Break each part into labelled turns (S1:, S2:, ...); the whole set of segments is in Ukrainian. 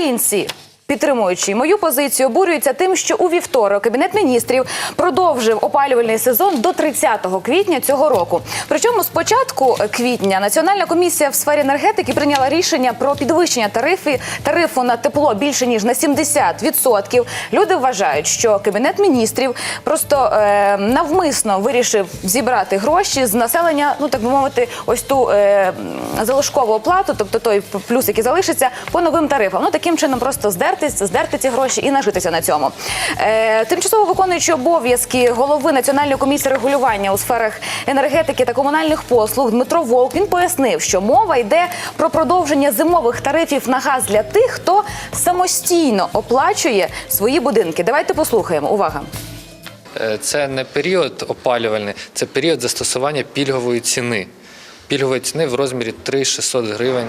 S1: Українці. Підтримуючи мою позицію, обурюються тим, що у вівторок кабінет міністрів продовжив опалювальний сезон до 30 квітня цього року. Причому з початку квітня Національна комісія в сфері енергетики прийняла рішення про підвищення тарифи тарифу на тепло більше ніж на 70%. Люди вважають, що кабінет міністрів просто е, навмисно вирішив зібрати гроші з населення, ну так би мовити, ось ту е, залишкову оплату, тобто той плюс, який залишиться, по новим тарифам. Ну таким чином просто здерти, здерти ці гроші і нажитися на цьому. Е, тимчасово виконуючи обов'язки голови Національної комісії регулювання у сферах енергетики та комунальних послуг Дмитро Волк він пояснив, що мова йде про продовження зимових тарифів на газ для тих, хто самостійно оплачує свої будинки. Давайте послухаємо. Увага.
S2: Е, Це не період опалювальний, це період застосування пільгової ціни. Пільгової ціни в розмірі 3600 гривень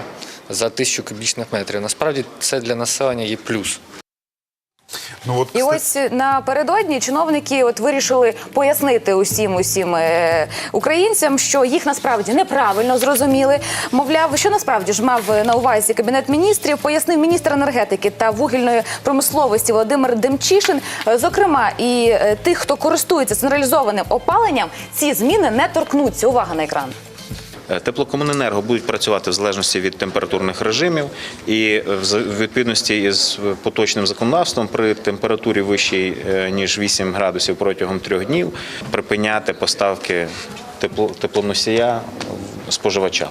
S2: за тисячу кубічних метрів. Насправді це для населення є плюс.
S3: Ну от
S1: І ось напередодні чиновники от вирішили пояснити усім усім е, українцям, що їх насправді неправильно зрозуміли. Мовляв, що насправді ж мав на увазі кабінет міністрів, пояснив міністр енергетики та вугільної промисловості Володимир Демчишин. Е, Зокрема, і е, тих, хто користується централізованим опаленням, ці зміни не торкнуться. Увага на екран.
S4: Е, Теплокомуненерго будуть працювати в залежності від температурних режимів і е, в відповідності із поточним законодавством при температурі вищій е, ніж 8 градусів протягом трьох днів припиняти поставки тепло- теплоносія споживачам.